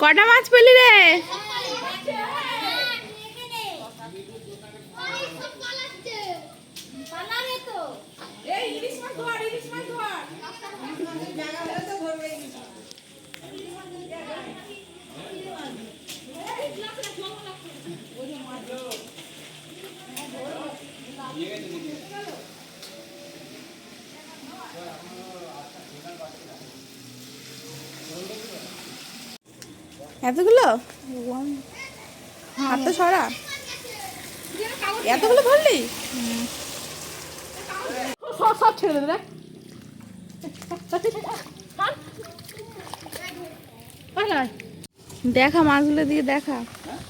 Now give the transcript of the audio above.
কটা মাছ পেলি রে? এতগুলো? হাত তো হ্যাঁ। সরা। এতগুলো ধরলি? সব ছেড়ে দেবে দেখা মাছগুলো দিয়ে দেখা। হ্যাঁ?